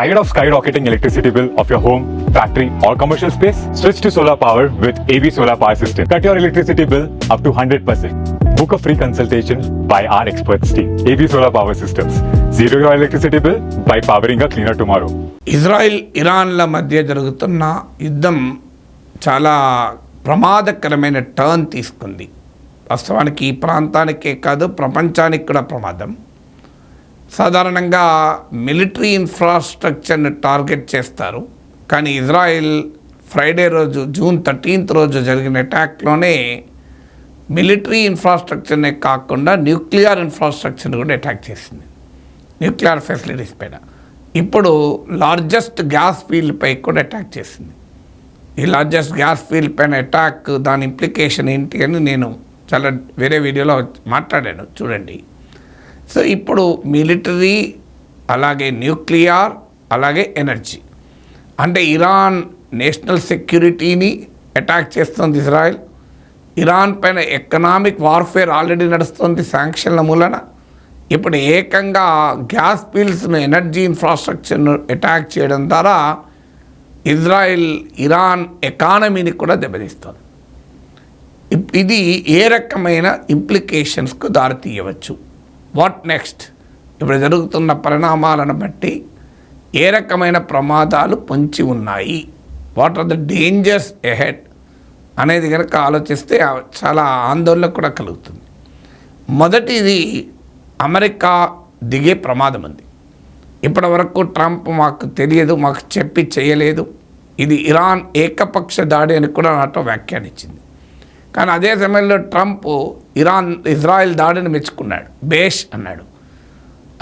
Tired of skyrocketing electricity bill of your home, factory, or commercial space? Switch to solar power with AB Solar Power System. Cut your electricity bill up to 100%. Book a free consultation by our experts team. AB Solar Power Systems. Zero your electricity bill by powering a cleaner tomorrow. Israel ఇరాన్ల మధ్య జరుగుతున్న యుద్ధం చాలా ప్రమాదకరమైన turn తీసుకుంది వాస్తవానికి ఈ ప్రాంతానికే కాదు ప్రపంచానికి కూడా ప్రమాదం సాధారణంగా మిలిటరీ ఇన్ఫ్రాస్ట్రక్చర్ని టార్గెట్ చేస్తారు. కానీ ఇజ్రాయిల్ ఫ్రైడే రోజు జూన్ థర్టీన్త్ రోజు జరిగిన అటాక్లోనే మిలిటరీ ఇన్ఫ్రాస్ట్రక్చర్నే కాకుండా న్యూక్లియర్ ఇన్ఫ్రాస్ట్రక్చర్ని కూడా అటాక్ చేసింది. న్యూక్లియర్ ఫెసిలిటీస్ పైన. ఇప్పుడు లార్జెస్ట్ గ్యాస్ ఫీల్డ్ పై కూడా అటాక్ చేసింది. ఈ లార్జెస్ట్ గ్యాస్ ఫీల్డ్ పైన అటాక్ దాని ఇంప్లికేషన్ ఏంటి అని నేను చాలా వేరే వీడియోలో మాట్లాడాను. చూడండి. సో ఇప్పుడు మిలిటరీ అలాగే న్యూక్లియర్ అలాగే ఎనర్జీ. అంటే ఇరాన్ నేషనల్ సెక్యూరిటీని అటాక్ చేస్తుంది ఇజ్రాయెల్. ఇరాన్ పైన ఎకనామిక్ వార్ఫేర్ ఆల్రెడీ నడుస్తుంది శాంక్షన్ల మూలన. ఇప్పుడు ఏకంగా గ్యాస్ ఫీల్డ్స్ను ఎనర్జీ ఇన్ఫ్రాస్ట్రక్చర్ను అటాక్ చేయడం ద్వారా ఇజ్రాయెల్ ఇరాన్ ఎకానమీని కూడా దెబ్బతీస్తుంది. ఇది ఏ రకమైన ఇంప్లికేషన్స్కు దారితీయవచ్చు? What next? ఇప్పుడు జరుగుతున్న పరిణామాలను బట్టి ఏ రకమైన ప్రమాదాలు పొంచి ఉన్నాయి? What are the dangers ahead? అనేది కనుక ఆలోచిస్తే చాలా ఆందోళన కూడా కలుగుతుంది. మొదటిది అమెరికా దిగే ప్రమాదం ఉంది ఇప్పటి వరకు ట్రంప్ మాకు తెలియదు మాకు చెప్పి చేయలేదు. ఇది ఇరాన్ ఏకపక్ష దాడి అని కూడా నాతో వ్యాఖ్యానించింది. కానీ అదే సమయంలో ట్రంప్ ఇరాన్ ఇజ్రాయెల్ దాడిని మెచ్చుకున్నాడు. బేష్ అన్నాడు.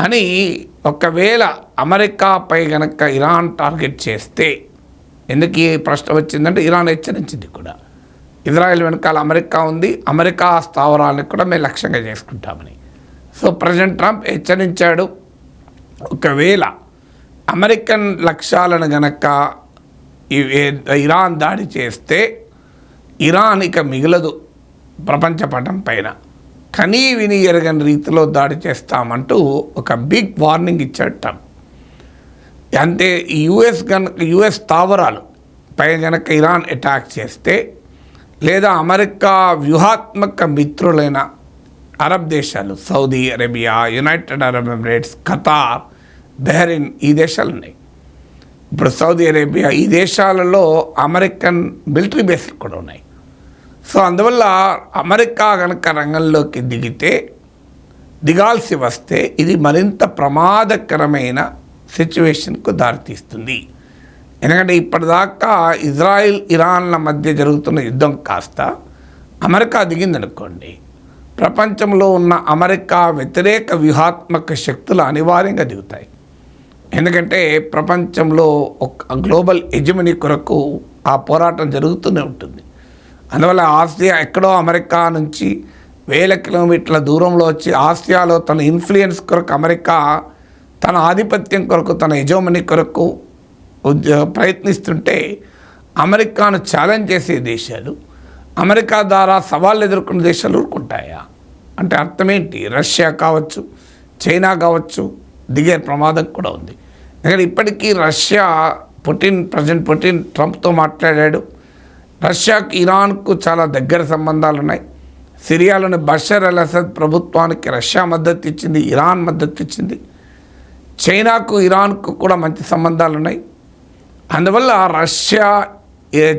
అని ఒకవేళ అమెరికాపై గనక ఇరాన్ టార్గెట్ చేస్తే ఎందుకు ఈ ప్రశ్న వచ్చిందంటే ఇరాన్ హెచ్చరించింది కూడా. ఇజ్రాయెల్ వెనకాల అమెరికా ఉంది అమెరికా స్థావరాలను కూడా మేము లక్ష్యంగా చేసుకుంటామని. సో ప్రజెంట్ ట్రంప్ హెచ్చరించాడు. ఒకవేళ అమెరికన్ లక్ష్యాలను గనక ఇరాన్ దాడి చేస్తే ఇరాన్ ఇక మిగలదు ప్రపంచ పటం పైన. కనీ విని ఎరగని రీతిలో దాడి చేస్తామంటూ ఒక బిగ్ వార్నింగ్ ఇచ్చాడు ట్రంప్ అంటే యుఎస్ కనుక యుఎస్ స్థావరాలు పై కనుక ఇరాన్ అటాక్ చేస్తే లేదా అమెరికా వ్యూహాత్మక మిత్రులైన అరబ్ దేశాలు Saudi Arabia United Arab Emirates Qatar Bahrain ఈ దేశాలు ఉన్నాయి ఇప్పుడు సౌదీ అరేబియా ఈ దేశాలలో అమెరికన్ మిలిటరీ బేస్లు కూడా ఉన్నాయి. సో అందువల్ల అమెరికా కనుక రంగంలోకి దిగితే దిగాల్సి వస్తే ఇది మరింత ప్రమాదకరమైన సిచ్యువేషన్కు దారితీస్తుంది. ఎందుకంటే ఇప్పటిదాకా ఇజ్రాయిల్ ఇరాన్ల మధ్య జరుగుతున్న యుద్ధం కాస్త అమెరికా దిగిందనుకోండి ప్రపంచంలో ఉన్న అమెరికా వ్యతిరేక వ్యూహాత్మక శక్తులు అనివార్యంగా దిగుతాయి. ఎందుకంటే ప్రపంచంలో ఒక గ్లోబల్ యజమని కొరకు ఆ పోరాటం జరుగుతూనే ఉంటుంది. అందువల్ల ఆసియా ఎక్కడో అమెరికా నుంచి వేల కిలోమీటర్ల దూరంలో వచ్చి ఆసియాలో తన ఇన్ఫ్లుయెన్స్ కొరకు అమెరికా తన ఆధిపత్యం కొరకు తన యజమాని కొరకు ప్రయత్నిస్తుంటే అమెరికాను ఛాలెంజ్ చేసే దేశాలు అమెరికా ద్వారా సవాళ్ళు ఎదుర్కొన్న దేశాలు ఊరుకుంటాయా? అంటే అర్థమేంటి? రష్యా కావచ్చు చైనా కావచ్చు దిగే ప్రమాదం కూడా ఉంది. ఎందుకంటే ఇప్పటికీ రష్యా పుటిన్ ప్రజెంట్ పుటిన్ ట్రంప్తో మాట్లాడాడు. రష్యాకు ఇరాన్కు చాలా దగ్గర సంబంధాలు ఉన్నాయి సిరియాలోని బషర్ అల్ అసద్ ప్రభుత్వానికి రష్యా మద్దతు ఇచ్చింది ఇరాన్ మద్దతు ఇచ్చింది. చైనాకు ఇరాన్కు కూడా మంచి సంబంధాలు ఉన్నాయి అందువల్ల రష్యా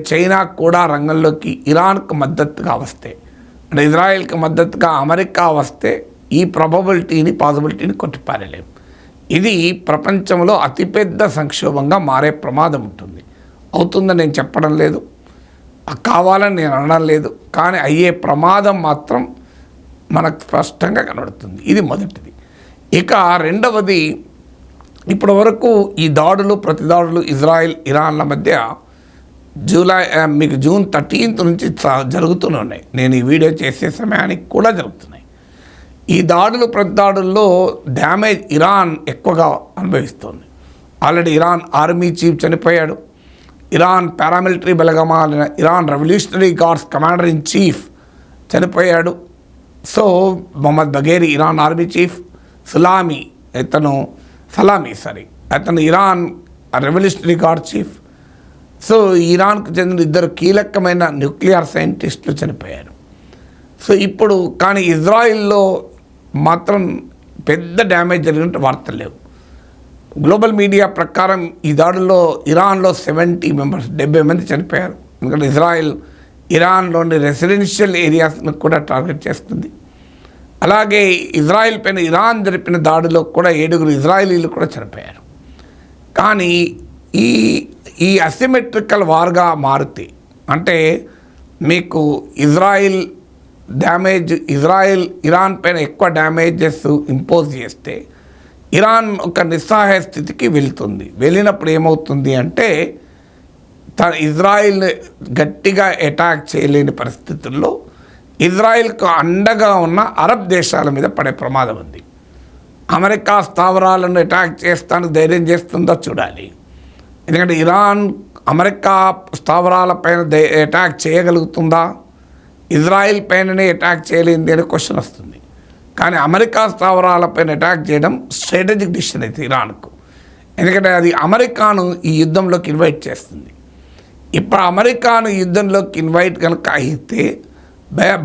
చైనా కూడా రంగంలోకి ఇరాన్కు మద్దతుగా వస్తే అంటే ఇజ్రాయెల్కి మద్దతుగా అమెరికా వస్తే ఈ ప్రాబబిలిటీని పాసిబిలిటీని కొట్టిపారలేము ఇది ప్రపంచంలో అతిపెద్ద సంక్షోభంగా మారే ప్రమాదం ఉంటుంది. అవుతుందని నేను చెప్పడం లేదు. కావాలని నేను అనడం లేదు. కానీ అయ్యే ప్రమాదం మాత్రం మనకు స్పష్టంగా కనబడుతుంది. ఇది మొదటిది. ఇక రెండవది ఇప్పటి వరకు ఈ దాడులు ప్రతిదాడులు ఇజ్రాయెల్ ఇరాన్ల మధ్య జూలై మీకు జూన్ థర్టీన్త్ నుంచి జరుగుతూనే ఉన్నాయి. నేను ఈ వీడియో చేసే సమయానికి కూడా జరుగుతున్నాయి. ఈ దాడులు ప్రతిదాడుల్లో డ్యామేజ్ ఇరాన్ ఎక్కువగా అనుభవిస్తుంది. ఆల్రెడీ ఇరాన్ ఆర్మీ చీఫ్ చనిపోయాడు. Iran paramilitary బలగమాలిన Iran revolutionary guards commander in chief చనిపోయాడు. So Mohammad Bagheri Iran army chief Salami ఇతను సలామీ సారీ అతను Iran revolutionary guard chief. So ఇరాన్కు చెందిన ఇద్దరు కీలకమైన న్యూక్లియర్ సైంటిస్టులు చనిపోయారు. సో ఇప్పుడు కానీ ఇజ్రాయిల్లో మాత్రం పెద్ద డ్యామేజ్ జరిగినట్టు వార్తలు లేవు. గ్లోబల్ మీడియా ప్రకారం ఈ దాడుల్లో ఇరాన్లో సెవెంటీ మెంబర్స్ డెబ్బై మంది చనిపోయారు. ఎందుకంటే ఇజ్రాయెల్ ఇరాన్లోని రెసిడెన్షియల్ ఏరియాస్ను కూడా టార్గెట్ చేస్తుంది. అలాగే ఇజ్రాయెల్ పైన ఇరాన్ జరిపిన దాడిలో కూడా ఏడుగురు ఇజ్రాయలీలు కూడా చనిపోయారు. కానీ ఈ ఈ అసిమెట్రికల్ వార్గా మారుతి అంటే మీకు ఇజ్రాయిల్ డ్యామేజ్ ఇజ్రాయిల్ ఇరాన్ పైన ఎక్కువ డ్యామేజెస్ ఇంపోజ్ చేస్తే ఇరాన్ ఒక నిస్సహాయ స్థితికి వెళ్తుంది. వెళ్ళినప్పుడు ఏమవుతుంది అంటే తన ఇజ్రాయిల్ గట్టిగా అటాక్ చేయలేని పరిస్థితుల్లో ఇజ్రాయిల్కు అండగా ఉన్న అరబ్ దేశాల మీద పడే ప్రమాదం ఉంది. అమెరికా స్థావరాలను అటాక్ చేస్తానికి ధైర్యం చేస్తుందో చూడాలి. ఎందుకంటే ఇరాన్ అమెరికా స్థావరాలపైన పైన అటాక్ చేయగలుగుతుందా? ఇజ్రాయిల్ పైననే అటాక్ చేయలేంది అనే క్వశ్చన్ వస్తుంది. కానీ అమెరికా స్థావరాలపైన అటాక్ చేయడం స్ట్రాటజిక్ డిసిషన్ అయితే ఇరాన్కు. ఎందుకంటే అది అమెరికాను ఈ యుద్ధంలోకి ఇన్వైట్ చేస్తుంది. ఇప్పుడు అమెరికాను యుద్ధంలోకి ఇన్వైట్ కనుక అయితే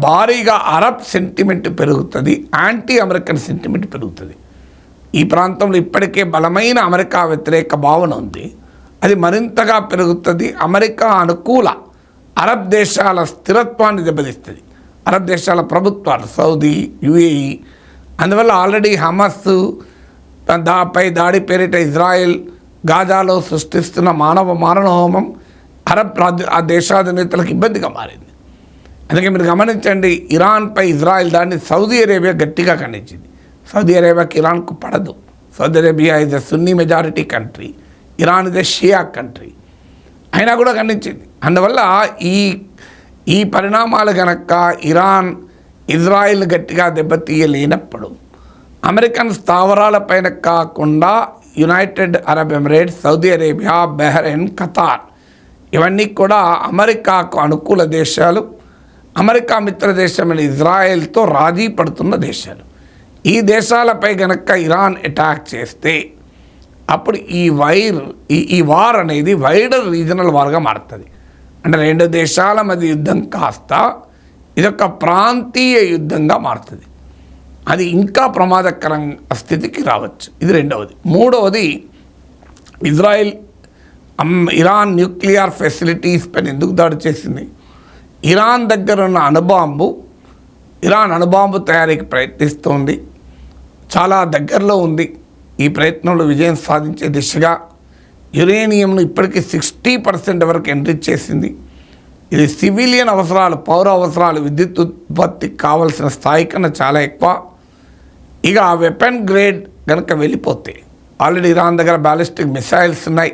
భారీగా అరబ్ సెంటిమెంట్ పెరుగుతుంది యాంటీ అమెరికన్ సెంటిమెంట్ పెరుగుతుంది. ఈ ప్రాంతంలో ఇప్పటికే బలమైన అమెరికా వ్యతిరేక భావన ఉంది. అది మరింతగా పెరుగుతుంది అమెరికా అనుకూల అరబ్ దేశాల స్థిరత్వాన్ని దెబ్బతీస్తుంది. అరబ్ దేశాల ప్రభుత్వాలు సౌదీ యుఏఈ అందువల్ల ఆల్రెడీ హమస్ దాపై దాడి పేరిట ఇజ్రాయెల్ గాజాలో సృష్టిస్తున్న మానవ మారణ హోమం అరబ్ ఆ దేశాధినేతలకు ఇబ్బందిగా మారింది. అందుకే మీరు గమనించండి ఇరాన్పై ఇజ్రాయెల్ దాన్ని సౌదీ అరేబియా గట్టిగా ఖండించింది. సౌదీ అరేబియాకి ఇరాన్కు పడదు. Saudi Arabia is a Sunni majority country Iran is a Shia country అయినా కూడా ఖండించింది. అందువల్ల ఈ ఈ పరిణామాలు గనక ఇరాన్ ఇజ్రాయిల్ గట్టిగా దెబ్బతీయలేనప్పుడు అమెరికన్ స్థావరాలపైన కాకుండా United Arab Emirates Saudi Arabia Bahrain Qatar ఇవన్నీ కూడా అమెరికాకు అనుకూల దేశాలు. అమెరికా మిత్ర దేశమైన ఇజ్రాయెల్తో రాజీ పడుతున్న దేశాలు. ఈ దేశాలపై గనక ఇరాన్ అటాక్ చేస్తే అప్పుడు ఈ వైర్ ఈ ఈ వార్ అనేది వైడర్ రీజనల్ వార్గా మారుతుంది. అంటే రెండు దేశాల మధ్య యుద్ధం కాస్త ఇదొక ప్రాంతీయ యుద్ధంగా మారుతుంది. అది ఇంకా ప్రమాదకరంగా స్థితికి రావచ్చు. ఇది రెండవది. మూడవది ఇజ్రాయిల్ అమ్- ఇరాన్ న్యూక్లియర్ ఫెసిలిటీస్ పైన ఎందుకు దాడి చేసింది? ఇరాన్ దగ్గర ఉన్న అణుబాంబు ఇరాన్ అణుబాంబు తయారీకి ప్రయత్నిస్తోంది. చాలా దగ్గరలో ఉంది. ఈ ప్రయత్నంలో విజయం సాధించే దిశగా యురేనియంను ఇప్పటికీ సిక్స్టీ పర్సెంట్ వరకు ఎంట్రీ చేసింది. ఇది సివిలియన్ అవసరాలు పౌర అవసరాలు విద్యుత్ ఉత్పత్తికి కావాల్సిన స్థాయి కన్నా చాలా ఎక్కువ. ఇక ఆ వెపన్ గ్రేడ్ కనుక వెళ్ళిపోతే ఆల్రెడీ ఇరాన్ దగ్గర బ్యాలిస్టిక్ మిసైల్స్ ఉన్నాయి.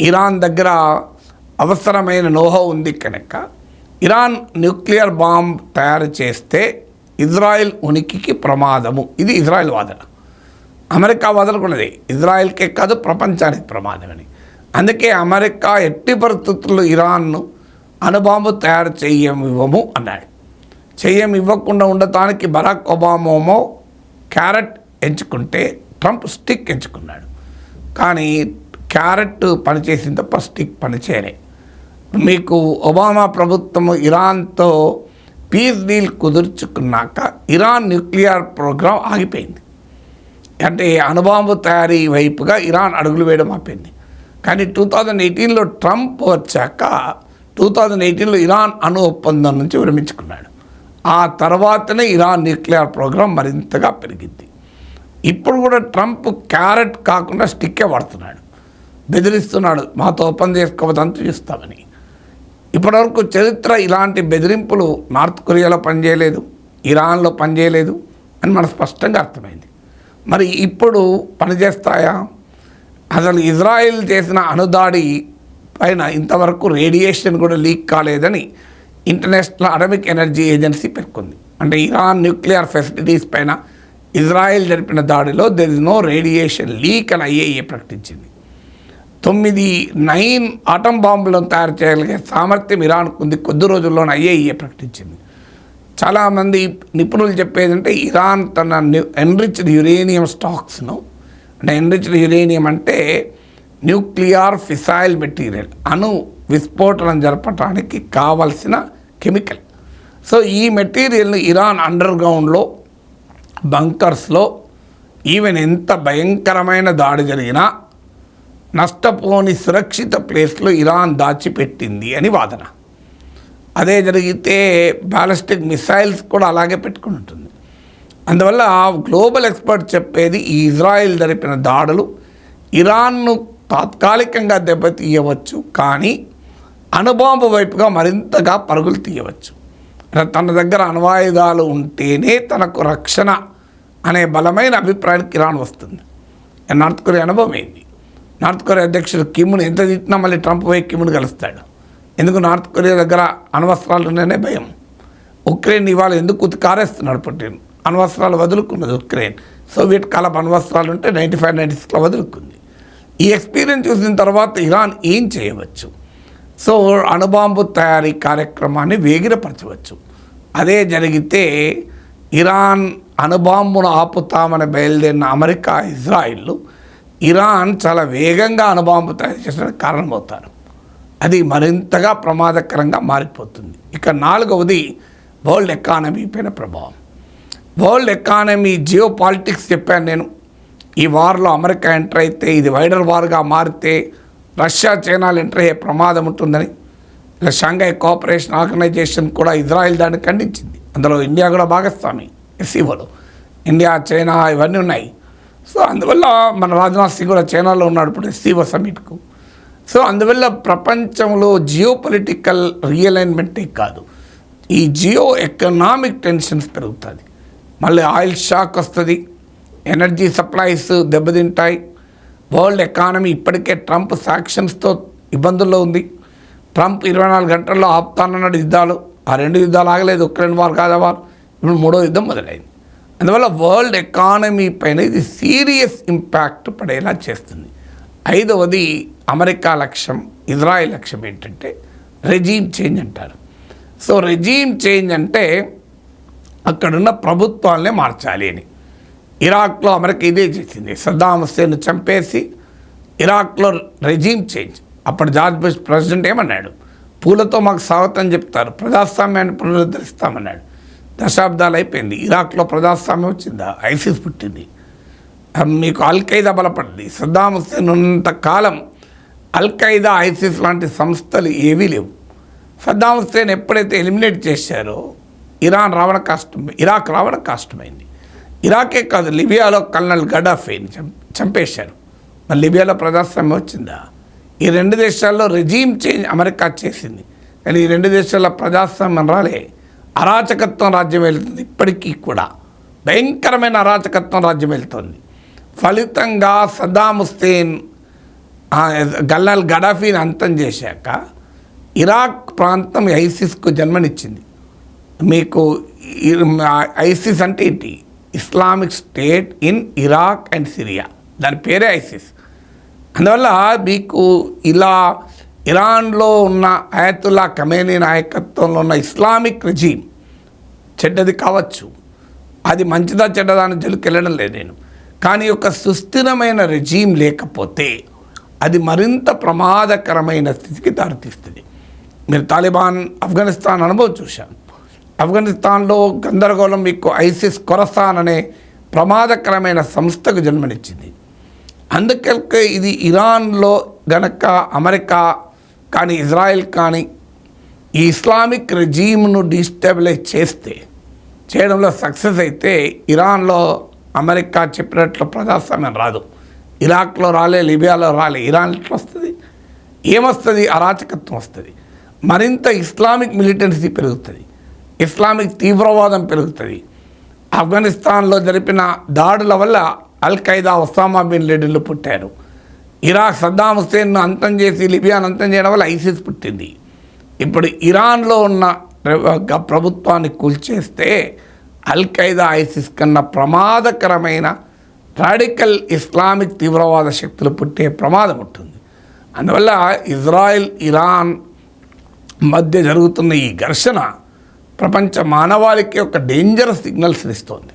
ఇరాన్ దగ్గర అవసరమైన నోహో ఉంది కనుక ఇరాన్ న్యూక్లియర్ బాంబ్ తయారు చేస్తే ఇజ్రాయెల్ ఉనికికి ప్రమాదము. ఇది ఇజ్రాయెల్ వాదన. అమెరికా వదలకున్నది. ఇజ్రాయెల్కే కాదు ప్రపంచానికి ప్రమాదమని. అందుకే అమెరికా ఎట్టి పరిస్థితుల్లో ఇరాన్ను అణుబాంబు తయారు చేయమివ్వము అన్నాడు. చెయ్యం ఇవ్వకుండా ఉండటానికి బరాక్ ఒబామోమో క్యారెట్ ఎంచుకుంటే ట్రంప్ స్టిక్ ఎంచుకున్నాడు. కానీ క్యారెట్ పనిచేసిన తప్ప స్టిక్ పనిచేయలే. మీకు ఒబామా ప్రభుత్వం ఇరాన్తో పీస్ డీల్ కుదుర్చుకున్నాక ఇరాన్ న్యూక్లియర్ ప్రోగ్రాం ఆగిపోయింది. అంటే అణుబాంబు తయారీ వైపుగా ఇరాన్ అడుగులు వేయడం ఆపింది. కానీ టూ థౌజండ్ ఎయిటీన్లో ట్రంప్ వచ్చాక టూ థౌజండ్ ఎయిటీన్లో ఇరాన్ అణు ఒప్పందం నుంచి విరమించుకున్నాడు. ఆ తర్వాతనే ఇరాన్ న్యూక్లియర్ ప్రోగ్రాం మరింతగా పెరిగింది. ఇప్పుడు కూడా ట్రంప్ క్యారెట్ కాకుండా స్టిక్కే వాడుతున్నాడు. బెదిరిస్తున్నాడు మాతో ఒప్పందం చేసుకోవద్దని చూస్తామని. ఇప్పటివరకు చరిత్ర ఇలాంటి బెదిరింపులు నార్త్ కొరియాలో పనిచేయలేదు ఇరాన్లో పనిచేయలేదు అని మనకు స్పష్టంగా అర్థమైంది. మరి ఇప్పుడు పనిచేస్తాయా? అసలు ఇజ్రాయెల్ చేసిన అణుదాడి పైన ఇంతవరకు రేడియేషన్ కూడా లీక్ కాలేదని ఇంటర్నేషనల్ అటమిక్ ఎనర్జీ ఏజెన్సీ పేర్కొంది. అంటే ఇరాన్ న్యూక్లియర్ ఫెసిలిటీస్ పైన ఇజ్రాయెల్ జరిపిన దాడిలో there is no radiation leak అని ఐఏఏ ప్రకటించింది. తొమ్మిది నైన్ ఆటం బాంబులను తయారు చేయగలిగే సామర్థ్యం ఇరాన్కు ఉంది కొద్ది రోజుల్లోనే ఐఏఈఏ ప్రకటించింది. చాలామంది నిపుణులు చెప్పేది అంటే ఇరాన్ తన ఎన్రిచ్డ్ యురేనియం స్టాక్స్ను అంటే ఎన్రిచ్డ్ యురేనియం అంటే న్యూక్లియర్ ఫిసైల్ మెటీరియల్ అణు విస్ఫోటనం జరపడానికి కావలసిన కెమికల్ సో ఈ మెటీరియల్ని ఇరాన్ అండర్ గ్రౌండ్లో బంకర్స్లో ఈవెన్ ఎంత భయంకరమైన దాడి జరిగినా నష్టపోని సురక్షిత ప్లేస్లో ఇరాన్ దాచిపెట్టింది అని వాదన. అదే జరిగితే బాలిస్టిక్ మిసైల్స్ కూడా అలాగే పెట్టుకుని ఉంటుంది. అందువల్ల గ్లోబల్ ఎక్స్పర్ట్ చెప్పేది ఈ ఇజ్రాయెల్ జరిపిన దాడులు ఇరాన్ను తాత్కాలికంగా దెబ్బతీయవచ్చు కానీ అణుబాంబు వైపుగా మరింతగా పరుగులు తీయవచ్చు. తన దగ్గర అణ్వాయుధాలు ఉంటేనే తనకు రక్షణ అనే బలమైన అభిప్రాయానికి ఇరాన్ వస్తుంది. నార్త్ కొరియా అనుభవం ఏంది? నార్త్ కొరియా అధ్యక్షుడు కిమ్ను ఎంత తిట్టినా మళ్ళీ ట్రంప్ పోయి కిమ్ను కలుస్తాడు. ఎందుకు నార్త్ కొరియా దగ్గర అణ్వస్త్రాలు భయం? ఉక్రెయిన్ ఇవాళ ఎందుకు కారేస్తున్నాడు పుట్టిన్ అణ్వస్త్రాలు వదులుకున్నది ఉక్రెయిన్. సోవియట్ కాలపు అణ్వస్త్రాలు ఉంటే నైంటీ ఫైవ్ నైంటీ సిక్స్లో వదులుకుంది. ఈ ఎక్స్పీరియన్స్ చూసిన తర్వాత ఇరాన్ ఏం చేయవచ్చు? సో అణుబాంబు తయారీ కార్యక్రమాన్ని వేగిరపరచవచ్చు. అదే జరిగితే ఇరాన్ అణుబాంబును ఆపుతామని బయలుదేరిన అమెరికా ఇజ్రాయిల్ ఇరాన్ చాలా వేగంగా అణుబాంబు తయారు చేసడానికి కారణమవుతారు. అది మరింతగా ప్రమాదకరంగా మారిపోతుంది. ఇక నాలుగవది వరల్డ్ ఎకానమీ పైన ప్రభావం. వరల్డ్ ఎకానమీ జియో పాలిటిక్స్ చెప్పాను నేను. ఈ వార్లో అమెరికా ఎంటర్ అయితే ఇది వైడర్ వార్గా మారితే రష్యా చైనాలు ఎంటర్ అయ్యే ప్రమాదం ఉంటుందని. ఇలా షాంఘై కోఆపరేషన్ ఆర్గనైజేషన్ కూడా ఇజ్రాయెల్ దాన్ని ఖండించింది. అందులో ఇండియా కూడా భాగస్వామి ఎస్సీఓలో ఇండియా చైనా ఇవన్నీ ఉన్నాయి. సో అందువల్ల మన రాజ్నాథ్ సింగ్ కూడా చైనాలో ఉన్నాడు ఇప్పుడు ఎస్సీఓ సమిట్కు సో అందువల్ల ప్రపంచంలో జియో పొలిటికల్ రియలైన్మెంటే కాదు. ఈ జియో ఎకనామిక్ టెన్షన్స్ పెరుగుతుంది మళ్ళీ ఆయిల్ షాక్ వస్తుంది ఎనర్జీ సప్లైస్ దెబ్బతింటాయి. వరల్డ్ ఎకానమీ ఇప్పటికే ట్రంప్ శాక్షన్స్తో ఇబ్బందుల్లో ఉంది. ట్రంప్ ఇరవై నాలుగు గంటల్లో ఆపుతానన్నాడు యుద్ధాలు. ఆ రెండు యుద్ధాలు ఆగలేదు ఉక్రెయిన్ వార్ కాదా వార్. ఇప్పుడు మూడో యుద్ధం మొదలైంది. అందువల్ల వరల్డ్ ఎకానమీ పైన ఇది సీరియస్ ఇంపాక్ట్ పడేలా చేస్తుంది. ఐదవది అమెరికా లక్ష్యం ఇజ్రాయెల్ లక్ష్యం ఏంటంటే రెజీమ్ చేంజ్ అంటారు. సో రెజీమ్ చేంజ్ అంటే అక్కడున్న ప్రభుత్వాలనే మార్చాలి అని. ఇరాక్లో అమెరికా ఇదే చేసింది. సద్దాం హుస్సేన్ చంపేసి ఇరాక్లో రెజీమ్ చేంజ్. అప్పుడు జార్జ్ బుష్ ప్రెసిడెంట్ ఏమన్నాడు? పూలతో మాకు స్వాగతం చెప్తారు ప్రజాస్వామ్యాన్ని పునరుద్ధరిస్తామన్నాడు. దశాబ్దాలు అయిపోయింది. ఇరాక్లో ప్రజాస్వామ్యం వచ్చిందా? ఐసిస్ పుట్టింది. మీకు అల్ఖైదా బలపడింది. సద్దాం హుస్సేన్ ఉన్నంత కాలం అల్ఖైదా ఐసిస్ లాంటి సంస్థలు ఏవీ లేవు. సద్దాం హుస్సేన్ ఎప్పుడైతే ఎలిమినేట్ చేశారో ఇరాన్ రావడం కష్టం ఇరాక్ రావడం కష్టమైంది. ఇరాకే కాదు లిబియాలో కల్నల్ గడాఫీని చం చంపేశారు. మరి లిబియాలో ప్రజాస్వామ్యం వచ్చిందా? ఈ రెండు దేశాల్లో రెజీమ్ చేంజ్ అమెరికా చేసింది. కానీ ఈ రెండు దేశాల్లో ప్రజాస్వామ్యం రాలే. అరాచకత్వం రాజ్యం వెళ్తుంది. ఇప్పటికీ కూడా. భయంకరమైన అరాచకత్వం రాజ్యం వెళ్తుంది. ఫలితంగా సద్దాం హుస్సేన్ గల్లాల్ గడాఫీని అంతం చేశాక ఇరాక్ ప్రాంతం ఐసిస్కు జన్మనిచ్చింది. మీకు ఐసిస్ అంటే ఏంటి? Islamic State in Iraq and Syria. దాని పేరే ఐసిస్. అందువల్ల మీకు ఇలా ఇరాన్లో ఉన్న అయతుల్లా కమేనీ నాయకత్వంలో ఉన్న ఇస్లామిక్ రిజీమ్ చెడ్డది కావచ్చు. అది మంచిదా చెడ్డదా అని జలుకెళ్ళడం లేదు నేను. కానీ ఒక సుస్థిరమైన రెజీమ్ లేకపోతే అది మరింత ప్రమాదకరమైన స్థితికి దారితీస్తుంది. మీరు తాలిబాన్ ఆఫ్ఘనిస్తాన్ అనుభవం చూశాను ఆఫ్ఘనిస్తాన్లో గందరగోళం మీకు ఐసిస్ కొరసాన్ అనే ప్రమాదకరమైన సంస్థకు జన్మనిచ్చింది. అందుకే ఇది ఇరాన్లో గనక అమెరికా కానీ ఇజ్రాయెల్ కానీ ఈ ఇస్లామిక్ రెజీమ్ను డిస్టెబిలైజ్ చేస్తే చేయడంలో సక్సెస్ అయితే ఇరాన్లో అమెరికా చెప్పినట్లు ప్రజాస్వామ్యం రాదు. ఇరాక్లో రాలే లిబియాలో రాలే ఇరాన్ ఎట్లా వస్తుంది? ఏమొస్తుంది? అరాచకత్వం వస్తుంది. మరింత ఇస్లామిక్ మిలిటెన్సీ పెరుగుతుంది. ఇస్లామిక్ తీవ్రవాదం పెరుగుతుంది. ఆఫ్ఘనిస్తాన్లో జరిపిన దాడుల వల్ల అల్ ఖైదా ఒసామా బిన్ లెడెన్లు పుట్టారు. ఇరాక్ సద్దాం హుస్సేన్ను అంతం చేసి లిబియాను అంతం చేయడం వల్ల ఐసిస్ పుట్టింది. ఇప్పుడు ఇరాన్లో ఉన్న ప్రభుత్వాన్ని కూల్చేస్తే ఖైదా ఐసిస్ కన్నా ప్రమాదకరమైన రాడికల్ ఇస్లామిక్ తీవ్రవాద శక్తులు పుట్టే ప్రమాదం ఉంటుంది. అందువల్ల ఇజ్రాయెల్ ఇరాన్ మధ్య జరుగుతున్న ఈ ఘర్షణ ప్రపంచ మానవాళికి ఒక డేంజరస్ సిగ్నల్స్ ఇస్తోంది.